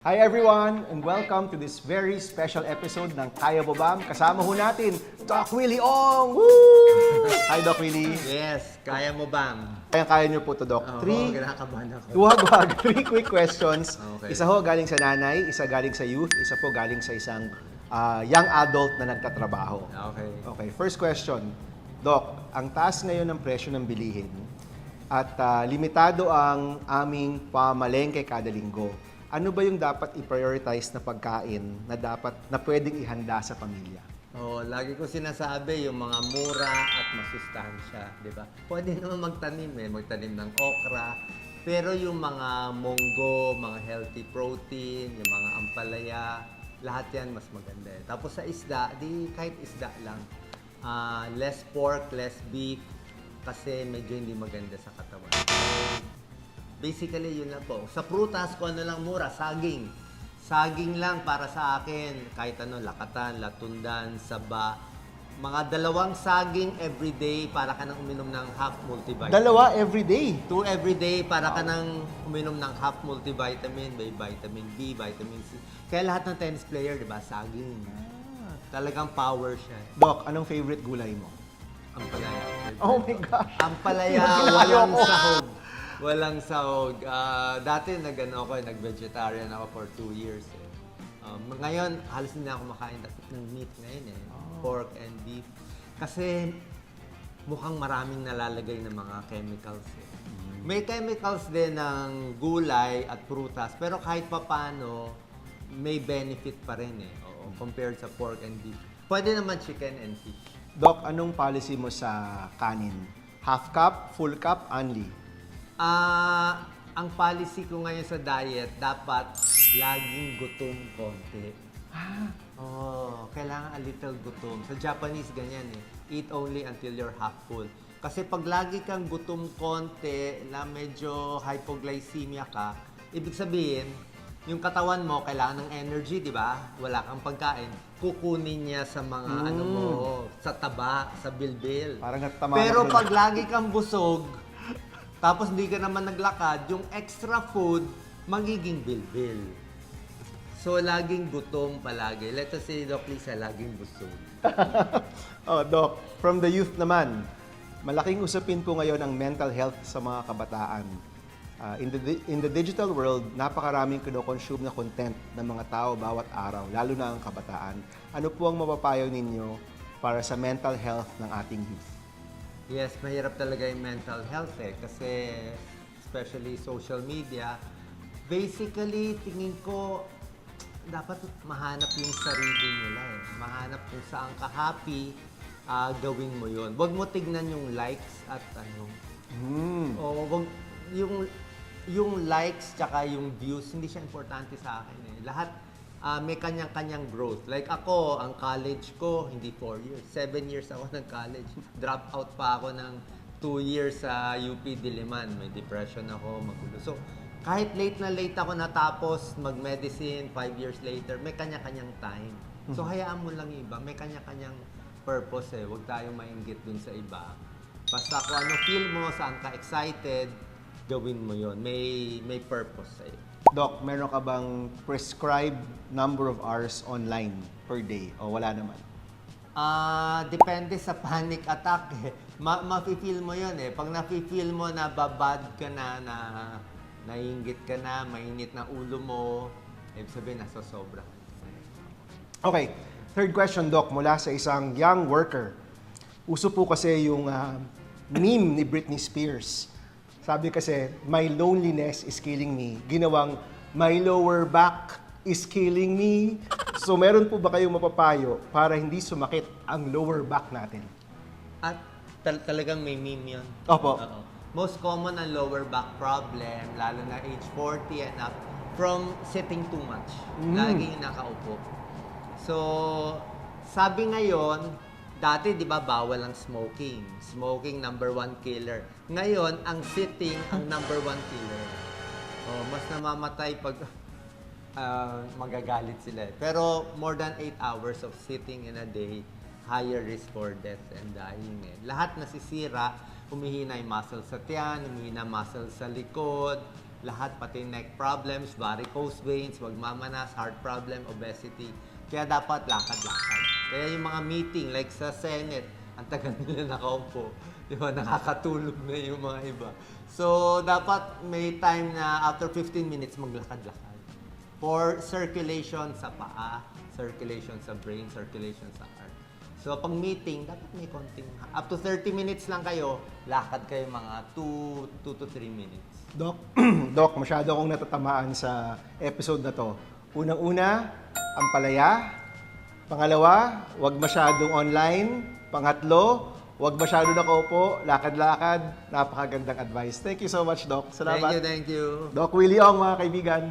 Hi everyone and welcome to this very special episode ng Kaya Bobam. Kasama ho natin, Doc Willie Ong! Woo! Hi Doc Willie. Yes, kaya mo bang? Kaya kaya niyo po to Doc. Oo, Three, kinakabahan ako. wag three quick questions. Okay. Isa ho galing sa nanay, isa galing sa youth, isa po galing sa isang ah, young adult na nagtatrabaho. Okay. Okay, first question. Doc, ang taas ngayon ng presyo ng bilihin at ah, limitado ang aming pamalengke kada linggo. Ano ba yung dapat i-prioritize na pagkain na dapat na pwedeng ihanda sa pamilya? Oh, lagi ko sinasabi yung mga mura at masustansya, 'di ba? Pwede naman magtanim eh, magtanim ng okra. Pero yung mga munggo, mga healthy protein, yung mga ampalaya, lahat yan mas maganda eh. Tapos sa isda, di kahit isda lang. Ah, less pork, less beef, kasi medyo hindi maganda sa katawan. Basically, yun lang po. Sa prutas, kung ano lang mura, saging. Saging lang para sa akin. Kahit ano, lakatan, latundan, saba. Mga dalawang saging everyday para ka nang uminom ng half multivitamin. Dalawa every day. Two everyday para ka nang uminom ng half multivitamin, may vitamin B, vitamin C. Kaya lahat ng tennis player, di ba, saging. Talagang power siya. Doc, anong favorite gulay mo? Ang palaya. Oh my gosh. Ang palaya, walang sahog. Walang sahog. Ah, dati nag ano ako, nag-vegetarian ako for two years. Eh. Um, ngayon, halos hindi na ako makain ng meat ngayon eh. Pork and beef. Kasi mukhang maraming nalalagay ng mga chemicals eh. May chemicals din ng gulay at prutas, pero kahit papano, may benefit pa rin eh. Oo, compared sa pork and beef. Pwede naman chicken and fish. Doc, anong policy mo sa kanin? Half cup, full cup, only? Ah, ang policy ko ngayon sa diet, dapat laging gutom konti. Oh, kailangan a little gutom. Sa Japanese ganyan eh. Eat only until you're half full. Kasi pag lagi kang gutom konti na medyo hypoglycemia ka, ibig sabihin, yung katawan mo kailangan ng energy, di ba? Wala kang pagkain. Kukunin niya sa mga ano mo, sa taba, sa bilbil. Parang natama Pero pag lagi kang busog, tapos hindi ka naman naglakad, yung extra food, magiging bilbil. So, laging gutom palagi. Let us say, Doc Lisa, laging busog. oh, Doc, from the youth naman, malaking usapin po ngayon ang mental health sa mga kabataan. Ah, in, the, in the digital world, napakaraming kinoconsume na content ng mga tao bawat araw, lalo na ang kabataan. Ano po ang mapapayo ninyo para sa mental health ng ating youth? Yes, mahirap talaga yung mental health eh. Kasi, especially social media, basically, tingin ko, dapat mahanap yung sarili nila eh. Mahanap kung saan ka happy, ah, gawin mo yon. Huwag mo tignan yung likes at ano, Hmm. Oo, wag yung yung likes tsaka yung views hindi siya importante sa akin eh. Lahat ah, may kanyang-kanyang growth. Like ako, ang college ko hindi 4 years, 7 years ako ng college. Drop out pa ako ng 2 years sa UP Diliman. May depression ako, magulo. So, kahit late na late ako natapos mag-medicine, 5 years later, may kanya-kanyang time. So, hayaan mo lang iba. May kanya-kanyang purpose eh. Huwag tayong mainggit dun sa iba. Basta kung ano feel mo, saan ka excited, gawin mo yon. May may purpose sa'yo. Doc, meron ka bang prescribed number of hours online per day? O wala naman? Ah, depende sa panic attack eh. Ma mafe-feel mo yon eh. Pag nafe-feel mo na babad ka na, na naiingit ka na, mainit na ulo mo, ibig sabihin nasa sobra. Okay, third question, Doc, mula sa isang young worker. Uso po kasi yung ah, meme ni Britney Spears. Sabi kasi, my loneliness is killing me. Ginawang, my lower back is killing me. So meron po ba kayong mapapayo para hindi sumakit ang lower back natin? At tal- talagang may meme yun. Opo. Oo. Most common ang lower back problem, lalo na age 40 and up, from sitting too much. Mm. Laging nakaupo. So, sabi ngayon, dati di ba bawal ang smoking. Smoking number one killer. Ngayon, ang sitting ang number one killer. Oh, mas namamatay pag ah, magagalit sila. eh. Pero more than 8 hours of sitting in a day, higher risk for death and dying. Eh. Lahat nasisira, humihina yung muscle sa tiyan, humihina muscle sa likod, lahat, pati neck problems, varicose veins, magmamanas, heart problem, obesity. Kaya dapat lakad-lakad. Kaya yung mga meeting, like sa Senate, ang tagal nila nakaupo. Di ba? Nakakatulog na yung mga iba. So, dapat may time na after 15 minutes, maglakad-lakad. For circulation sa paa, circulation sa brain, circulation sa heart. So, pag meeting, dapat may konting, up to 30 minutes lang kayo, lakad kayo mga 2, 2 to 3 minutes. Doc, Doc, masyado akong natatamaan sa episode na to. Unang-una, ang palaya. Pangalawa, wag masyadong online. Pangatlo, wag masyado nakaupo, lakad-lakad. Napakagandang advice. Thank you so much, Doc. Salamat. Thank you, thank you. Doc Willie Ong, mga kaibigan.